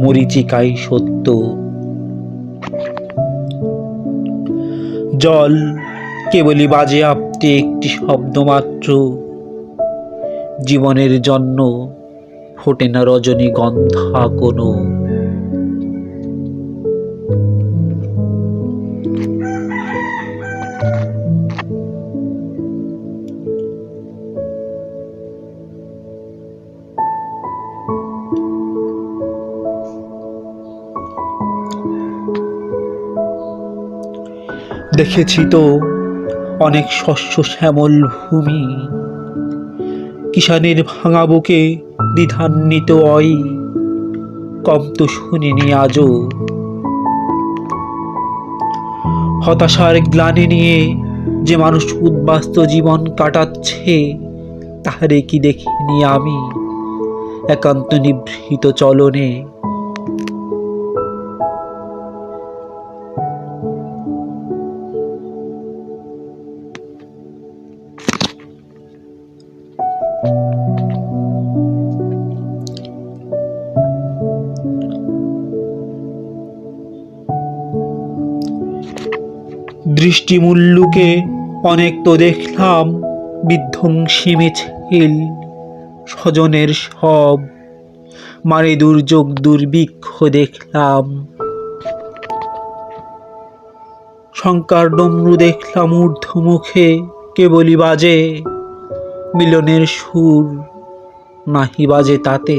মরিচিকাই সত্য। জল কেবলই বাজে আপতে একটি শব্দ মাত্র। জীবনের জন্য ফোটে না রজনীগন্ধা কোনো। দেখেছি তো অনেক শস্য শ্যামল ভূমি। কিষানের ভাঙা বুকে দ্বিধান্বিত অই, কম তো শুনিনি আজও। হতাশার গ্লানি নিয়ে যে মানুষ উদ্বাস্ত জীবন কাটাচ্ছে, তাহারে কি দেখিনি আমি, একান্ত নিভৃত চলনে। দৃষ্টিমূল্যুকে অনেক তো দেখলাম, বিধ্বংসী মিছিল স্বজনের সব মানে দুর্যোগ দুর্ভিক্ষ দেখলাম। শঙ্কার ডমরু দেখলাম ঊর্ধ্বমুখে, কেবলই বাজে মিলনের সুর নাহি বাজে তাতে।